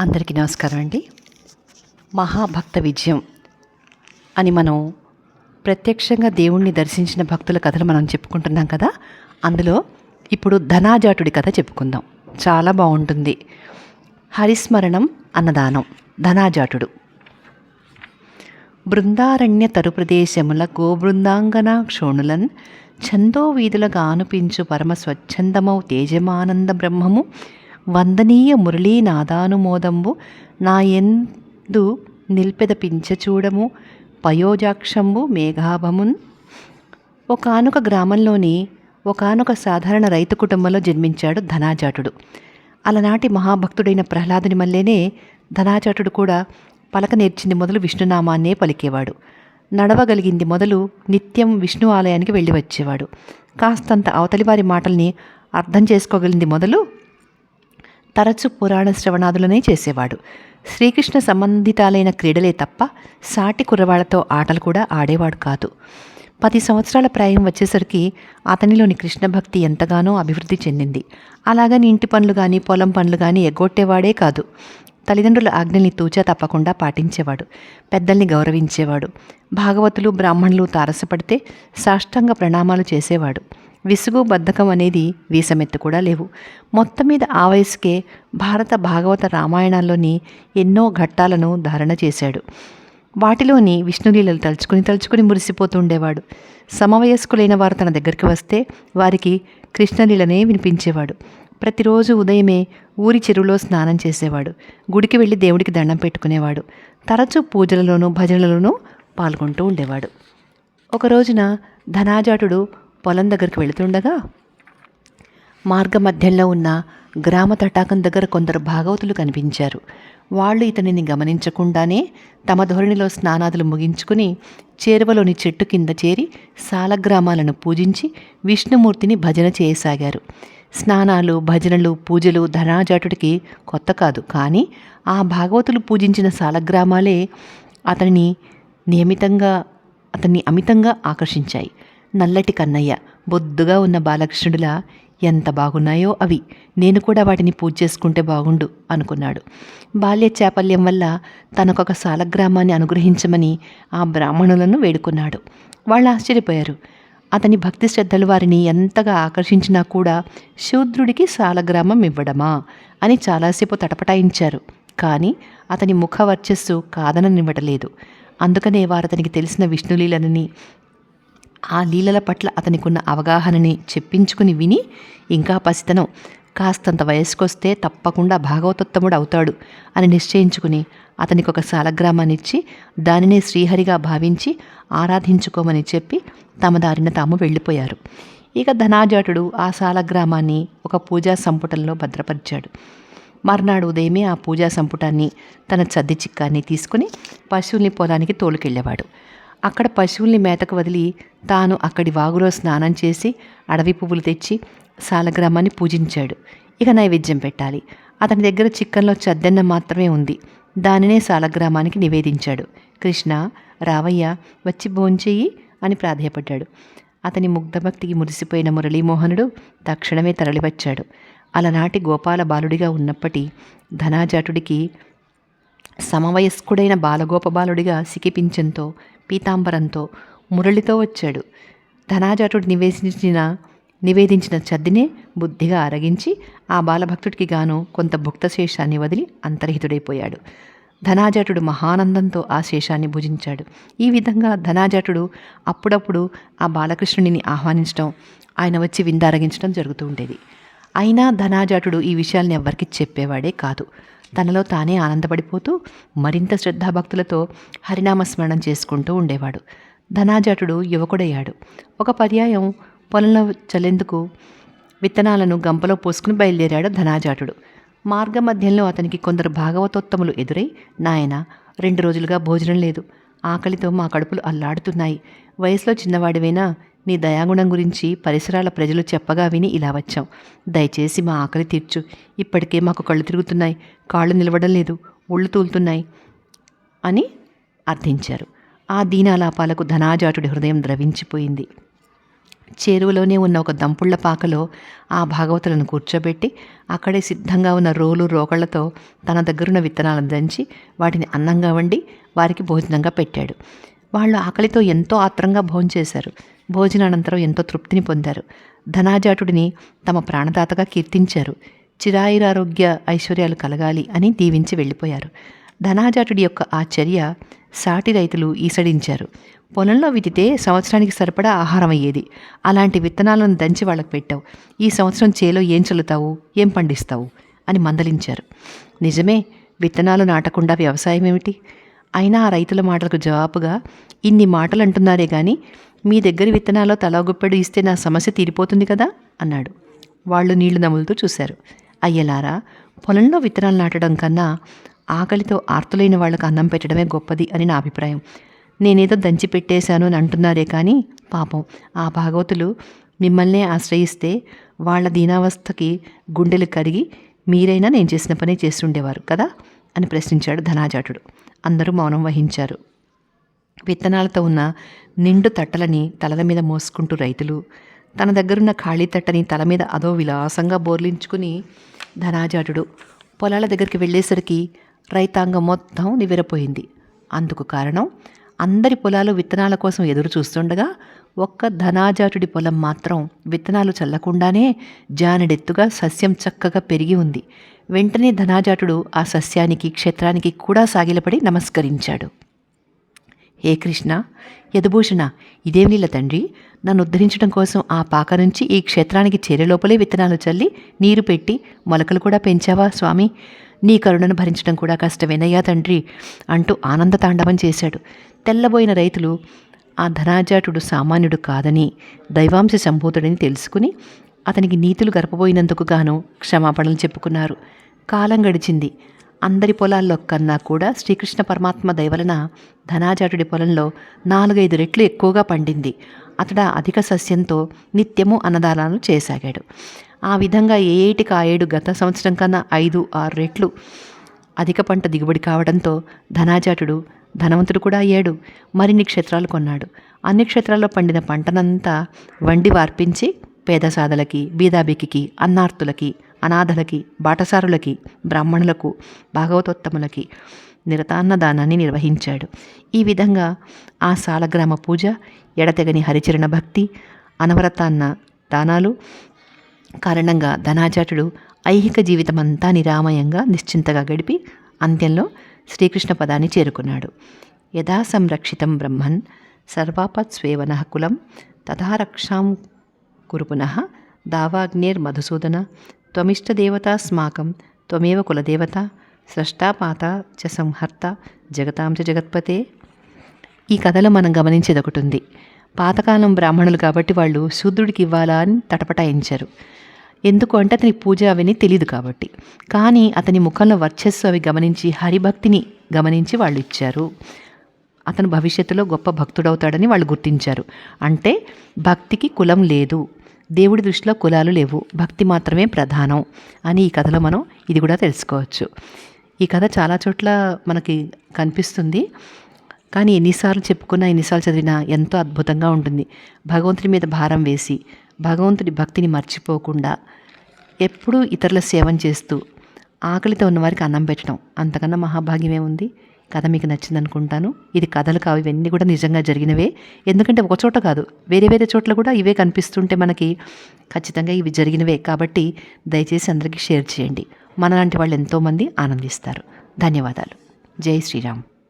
అందరికీ నమస్కారం అండి. మహాభక్త విజయం అని మనం ప్రత్యక్షంగా దేవుణ్ణి దర్శించిన భక్తుల కథలు మనం చెప్పుకుంటున్నాం కదా? అందులో ఇప్పుడు ధనాజాటుడి కథ చెప్పుకుందాం. చాలా బాగుంటుంది. హరిస్మరణం అన్నదానం. ధనాజాటుడు. బృందారణ్య తరు ప్రదేశముల గోబృందాంగన క్షోణులన్ ఛందో వీధులుగా ఆనుపించు పరమ స్వచ్ఛందమౌ తేజమానంద బ్రహ్మము వందనీయ మురళీనాదానుమోదంబు నా ఎందు నిల్పెద పించచూడము పయోజాక్షంబు మేఘాభమున్. ఒకనొక గ్రామంలోని ఒకనొక సాధారణ రైతు కుటుంబంలో జన్మించాడు ధనాజాటుడు. అలనాటి మహాభక్తుడైన ప్రహ్లాదుని మల్లేనే ధనాజాటుడు కూడా పలక నేర్చింది మొదలు విష్ణునామాన్నే పలికేవాడు. నడవగలిగింది మొదలు నిత్యం విష్ణు ఆలయానికి వెళ్ళి వచ్చేవాడు కాస్తంత అవతలి వారి మాటల్ని అర్థం చేసుకోగలిగింది మొదలు తరచు పురాణ శ్రవణాదులనే చేసేవాడు. శ్రీకృష్ణ సంబంధితాలైన క్రీడలే తప్ప సాటి కుర్రవాళ్ళతో ఆటలు కూడా ఆడేవాడు కాదు. పది సంవత్సరాల ప్రాయం వచ్చేసరికి అతనిలోని కృష్ణ భక్తి ఎంతగానో అభివృద్ధి చెందింది. అలాగని ఇంటి పనులు కానీ పొలం పనులు కానీ ఎగ్గొట్టేవాడే కాదు. తల్లిదండ్రుల ఆజ్ఞల్ని తూచా తప్పకుండా పాటించేవాడు. పెద్దల్ని గౌరవించేవాడు. భాగవతులు బ్రాహ్మణులు తారసపడితే సాష్టాంగ ప్రణామాలు చేసేవాడు. విసుగు బద్ధకం అనేది వీసమెత్తు కూడా లేవు. మొత్తం మీద ఆ వయసుకే భారత భాగవత రామాయణాల్లోని ఎన్నో ఘట్టాలను ధారణ చేశాడు. వాటిలోని విష్ణులీలలు తలుచుకుని తలుచుకుని మురిసిపోతూ ఉండేవాడు. సమవయస్కులైన వారు తన దగ్గరికి వస్తే వారికి కృష్ణలీలనే వినిపించేవాడు. ప్రతిరోజు ఉదయమే ఊరి చెరువులో స్నానం చేసేవాడు. గుడికి వెళ్ళి దేవుడికి దండం పెట్టుకునేవాడు. తరచూ పూజలలోనూ భజనలలోనూ పాల్గొంటూ ఉండేవాడు. ఒక రోజున ధనాజాటుడు పొలం దగ్గరికి వెళుతుండగా మార్గమధ్యంలో ఉన్న గ్రామ తటాకం దగ్గర కొందరు భాగవతులు కనిపించారు. వాళ్ళు ఇతనిని గమనించకుండానే తమ ధోరణిలో స్నానాదులు ముగించుకుని చేరువలోని చెట్టు కింద చేరి సాలగ్రామాలను పూజించి విష్ణుమూర్తిని భజన చేయసాగారు. స్నానాలు భజనలు పూజలు ధనాజాటుడికి కొత్త కాదు. కానీ ఆ భాగవతులు పూజించిన సాలగ్రామాలే అతనిని నియమితంగా అతన్ని అమితంగా ఆకర్షించాయి. నల్లటి కన్నయ్య. బొద్దుగా ఉన్న బాలకృష్ణుడిలా ఎంత బాగున్నాయో అవి. నేను కూడా వాటిని పూజ చేసుకుంటే బాగుండు అనుకున్నాడు. బాల్య చాపల్యం వల్ల తనకొక సాలగ్రామాన్ని అనుగ్రహించమని ఆ బ్రాహ్మణులను వేడుకున్నాడు. వాళ్ళు ఆశ్చర్యపోయారు. అతని భక్తి శ్రద్ధలు వారిని ఎంతగా ఆకర్షించినా కూడా శూద్రుడికి సాలగ్రామం ఇవ్వడమా అని చాలాసేపు తటపటాయించారు. కానీ అతని ముఖ వర్చస్సు కాదననివ్వటలేదు. అందుకనే వారు అతనికి తెలిసిన విష్ణులీలనని ఆ లీలల పట్ల అతనికున్న అవగాహనని చెప్పించుకుని విని ఇంకా పసితనం కాస్తంత వయసుకొస్తే తప్పకుండా భాగవతోత్తముడు అవుతాడు అని నిశ్చయించుకుని అతనికి ఒక శాలగ్రామాన్నిచ్చి దానినే శ్రీహరిగా భావించి ఆరాధించుకోమని చెప్పి తమ దారిన తాము వెళ్ళిపోయారు. ఇక ధనాజాటుడు ఆ శాలగ్రామాన్ని ఒక పూజా సంపుటంలో భద్రపరిచాడు. మర్నాడు ఉదయమే ఆ పూజా సంపుటాన్ని తన చద్ది చిక్కాన్ని తీసుకుని పశువుల్ని పొలానికి తోలుకెళ్ళేవాడు. అక్కడ పశువుల్ని మేతకు వదిలి తాను అక్కడి వాగులో స్నానం చేసి అడవి పువ్వులు తెచ్చి సాలగ్రామాన్ని పూజించాడు. ఇక నైవేద్యం పెట్టాలి. అతని దగ్గర చిక్కన్లో చద్దెన్న మాత్రమే ఉంది. దానినే సాలగ్రామానికి నివేదించాడు. కృష్ణ రావయ్య వచ్చి భోంచెయ్యి అని ప్రాధేయపడ్డాడు. అతని ముగ్ధభక్తికి మురిసిపోయిన మురళీమోహనుడు తక్షణమే తరలివచ్చాడు. అలనాటి గోపాల బాలుడిగా ఉన్నప్పటి ధనాజాటుడికి సమవయస్కుడైన బాలగోపబాలుడిగా సికిపించంతో పీతాంబరంతో మురళితో వచ్చాడు. ధనాజాటుడు నివేదించిన నివేదించిన చద్దినే బుద్ధిగా అరగించి ఆ బాలభక్తుడికి గాను కొంత భుక్తశేషాన్ని వదిలి అంతర్హితుడైపోయాడు. ధనాజాటుడు మహానందంతో ఆ శేషాన్ని భుజించాడు. ఈ విధంగా ధనాజాటుడు అప్పుడప్పుడు ఆ బాలకృష్ణుడిని ఆహ్వానించడం ఆయన వచ్చి విందారగించడం జరుగుతూ ఉండేది. అయినా ధనాజాటుడు ఈ విషయాల్ని ఎవ్వరికి చెప్పేవాడే కాదు. తనలో తానే ఆనందపడిపోతూ మరింత శ్రద్ధాభక్తులతో హరినామస్మరణం చేసుకుంటూ ఉండేవాడు. ధనాజటుడు యువకుడయ్యాడు. ఒక పర్యాయం పొలంలో చల్లేందుకు విత్తనాలను గంపలో పోసుకుని బయలుదేరాడు ధనాజాటుడు. మార్గమధ్యంలో అతనికి కొందరు భాగవతోత్తములు ఎదురై నాయన రెండు రోజులుగా భోజనం లేదు. ఆకలితో మా కడుపులు అల్లాడుతున్నాయి. వయసులో చిన్నవాడివైనా నీ దయాగుణం గురించి పరిసరాల ప్రజలు చెప్పగా విని ఇలా వచ్చాం. దయచేసి మా ఆకలి తీర్చు. ఇప్పటికే మాకు కళ్ళు తిరుగుతున్నాయి. కాళ్ళు నిలవడం లేదు. ఒళ్ళు తూలుతున్నాయి అని అర్థించారు. ఆ దీనాలాపాలకు ధనాజాటుడి హృదయం ద్రవించిపోయింది. చెరువులోనే ఉన్న ఒక దంపుళ్ళ పాకలో ఆ భాగవతులను కూర్చోబెట్టి అక్కడే సిద్ధంగా ఉన్న రోలు రోకళ్ళతో తన దగ్గరున్న విత్తనాలను దంచి వాటిని అన్నంగా వండి వారికి భోజనంగా పెట్టాడు. వాళ్ళు ఆకలితో ఎంతో ఆత్రంగా భోంచేశారు భోజనానంతరం ఎంతో తృప్తిని పొందారు. ధనాజాటుడిని తమ ప్రాణదాతగా కీర్తించారు. చిరాయురారోగ్య ఐశ్వర్యాలు కలగాలి అని దీవించి వెళ్ళిపోయారు. ధనాజాటుడి యొక్క ఆ చర్య సాటి రైతులు ఈసడించారు. పొలంలో వితితే సంవత్సరానికి సరిపడా ఆహారం అయ్యేది. అలాంటి విత్తనాలను దంచి వాళ్ళకి పెట్టావు. ఈ సంవత్సరం చేలో ఏం చల్లుతావు? ఏం పండిస్తావు? అని మందలించారు. నిజమే విత్తనాలు నాటకుండా వ్యవసాయం ఏమిటి అయినా ఆ రైతుల మాటలకు జవాబుగా ఇన్ని మాటలు అంటున్నారే కానీ మీ దగ్గర విత్తనాల్లో తలాగుప్పెడు ఇస్తే నా సమస్య తీరిపోతుంది కదా? అన్నాడు. వాళ్ళు నీళ్ళు నములుతూ చూశారు. అయ్యలారా పొలంలో విత్తనాలు నాటడం కన్నా ఆకలితో ఆర్తులైన వాళ్ళకు అన్నం పెట్టడమే గొప్పది అని నా అభిప్రాయం. నేనేదో దంచి పెట్టేశాను అని అంటున్నారే కానీ పాపం ఆ భాగవతులు మిమ్మల్నే ఆశ్రయిస్తే వాళ్ళ దీనావస్థకి గుండెలు కరిగి మీరైనా నేను చేసిన పని చేస్తుండేవారు కదా? అని ప్రశ్నించాడు ధనాజాటుడు. అందరూ మౌనం వహించారు. విత్తనాలతో ఉన్న నిండు తట్టలని తలల మీద మోసుకుంటూ రైతులు తన దగ్గరున్న ఖాళీ తట్టని తల మీద అదో విలాసంగా బోర్లించుకుని ధనాజాటుడు పొలాల దగ్గరికి వెళ్ళేసరికి రైతాంగం మొత్తం నివ్వెరపోయింది. అందుకు కారణం అందరి పొలాలు విత్తనాల కోసం ఎదురు చూస్తుండగా ఒక్క ధనాజాటుడి పొలం మాత్రం విత్తనాలు చల్లకుండానే జానెడెత్తుగా సస్యం చక్కగా పెరిగి ఉంది. వెంటనే ధనాజాటుడు ఆ సస్యానికి క్షేత్రానికి కూడా సాగిలపడి నమస్కరించాడు. హే కృష్ణ యదుభూషణ ఇదేం నీళ్ళ తండ్రి? నన్ను ఉద్ధరించడం కోసం ఆ పాక నుంచి ఈ క్షేత్రానికి చేరే లోపలే విత్తనాలు చల్లి నీరు పెట్టి మొలకలు కూడా పెంచావా స్వామి? నీ కరుణను భరించడం కూడా కష్టమేనయ్యా తండ్రి అంటూ ఆనంద తాండవం చేశాడు. తెల్లబోయిన రైతులు ఆ ధనాజాటుడు సామాన్యుడు కాదని దైవాంశ సంభూతుడని తెలుసుకుని అతనికి నీతులు గడపబోయినందుకు గాను క్షమాపణలు చెప్పుకున్నారు. కాలం గడిచింది. అందరి పొలాల్లో కన్నా కూడా శ్రీకృష్ణ పరమాత్మ దయవలన ధనాజాటుడి పొలంలో నాలుగైదు రెట్లు ఎక్కువగా పండింది. అతడు అధిక సస్యంతో నిత్యము అన్నదానాలు చేసాగాడు. ఆ విధంగా ఏ ఏటికి ఆ ఏడు గత సంవత్సరం కన్నా ఐదు ఆరు రెట్లు అధిక పంట దిగుబడి కావడంతో ధనాజాటుడు ధనవంతుడు కూడా అయ్యాడు. మరిన్ని క్షేత్రాలు కొన్నాడు. అన్ని క్షేత్రాల్లో పండిన పంటనంతా వండి వార్పించి పేద సాధలకి బీదాబిక్కి అన్నార్తులకి అనాథలకి బాటసారులకి బ్రాహ్మణులకు భాగవతోత్తములకి నిరతాన్న దానాన్ని నిర్వహించాడు. ఈ విధంగా ఆ సాలగ్రామ పూజ ఎడతెగని హరిచరణ భక్తి అనవరతాన్న దానాలు కారణంగా ధనాజాటుడు ఐహిక జీవితమంతా నిరామయంగా నిశ్చింతగా గడిపి అంత్యంలో శ్రీకృష్ణ పదాన్ని చేరుకున్నాడు. యథా సంరక్షితం బ్రహ్మన్ సర్వాపత్స్వేవన కులం తథా రక్షాం కురుపునః దావాగ్నేర్మధుసూదన త్వమిష్టదేవతాస్మాకం త్వమేవ కులదేవత స్రష్టాపాత చ సంహర్త జగతాం చ జగత్పతే. ఈ కథలో మనం గమనించేది ఒకటి ఉంది పాతకాలం బ్రాహ్మణులు కాబట్టి వాళ్ళు శూద్రుడికి ఇవ్వాలా అని తటపటాయించారు. ఎందుకు అంటే అతనికి పూజ అవన్నీ తెలియదు కాబట్టి. కానీ అతని ముఖంలో వర్చస్సు అవి గమనించి హరిభక్తిని గమనించి వాళ్ళు ఇచ్చారు. అతను భవిష్యత్తులో గొప్ప భక్తుడవుతాడని వాళ్ళు గుర్తించారు. అంటే భక్తికి కులం లేదు. దేవుడి దృష్టిలో కులాలు లేవు. భక్తి మాత్రమే ప్రధానం అని ఈ కథలో మనం ఇది కూడా తెలుసుకోవచ్చు. ఈ కథ చాలా చోట్ల మనకి కనిపిస్తుంది. కానీ ఎన్నిసార్లు చెప్పుకున్నా ఎన్నిసార్లు చదివినా ఎంతో అద్భుతంగా ఉంటుంది. భగవంతుడి మీద భారం వేసి భగవంతుడి భక్తిని మర్చిపోకుండా ఎప్పుడూ ఇతరుల సేవం చేస్తూ ఆకలితో ఉన్నవారికి అన్నం పెట్టడం అంతకన్నా మహాభాగ్యమే ఉంది. కథ మీకు నచ్చింది అనుకుంటాను ఇది కథలు కావు ఇవన్నీ కూడా నిజంగా జరిగినవే. ఎందుకంటే ఒక చోట కాదు వేరే వేరే చోట్ల కూడా ఇవే కనిపిస్తుంటే మనకి ఖచ్చితంగా ఇవి జరిగినవే. కాబట్టి దయచేసి అందరికీ షేర్ చేయండి. మనలాంటి వాళ్ళు ఎంతోమంది ఆనందిస్తారు. ధన్యవాదాలు. జై శ్రీరామ్.